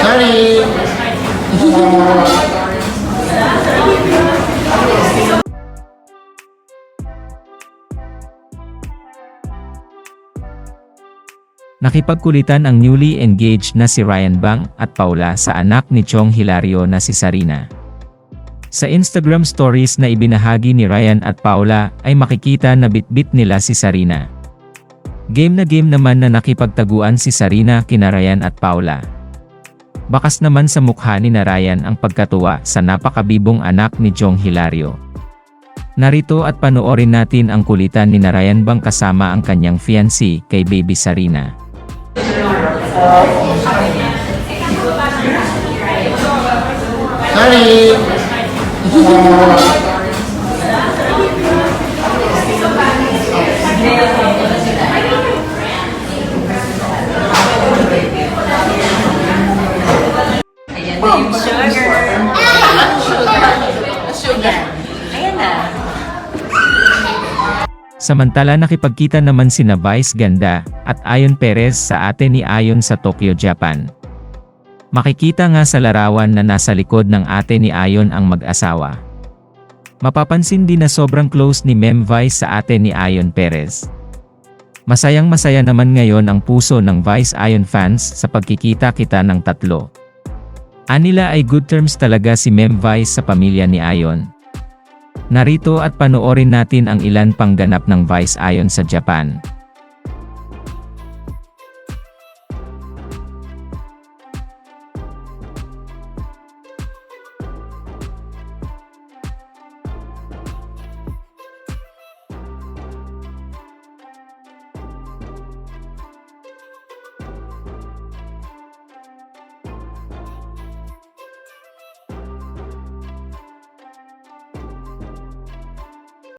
Sorry. Nakipagkulitan ang newly engaged na si Ryan Bang at Paula sa anak ni Chong Hilario na si Sarina. Sa Instagram stories na ibinahagi ni Ryan at Paula ay makikita na bitbit nila si Sarina. Game na game naman na nakipagtaguan si Sarina kina Ryan at Paula. Bakas naman sa mukha ni na Ryan ang pagkatuwa sa napakabibong anak ni Chong Hilario. Narito at panoorin natin ang kulitan ni Narayan Bang kasama ang kanyang fiancé kay Baby Sarina. Sorry. Ayan sugar. Sugar. Sugar. Ayan na. Samantala nakipagkita naman sina Vice Ganda at Ayon Perez sa ate ni Ayon sa Tokyo, Japan. Makikita nga sa larawan na nasa likod ng ate ni Ayon ang mag-asawa. Mapapansin din na sobrang close ni Mem Vice sa ate ni Ayon Perez. Masayang masaya naman ngayon ang puso ng Vice Ayon fans sa pagkikita-kita ng tatlo. Anila ay good terms talaga si Mem Vice sa pamilya ni Ayon. Narito at panoorin natin ang ilan pang ganap ng Vice Ayon sa Japan.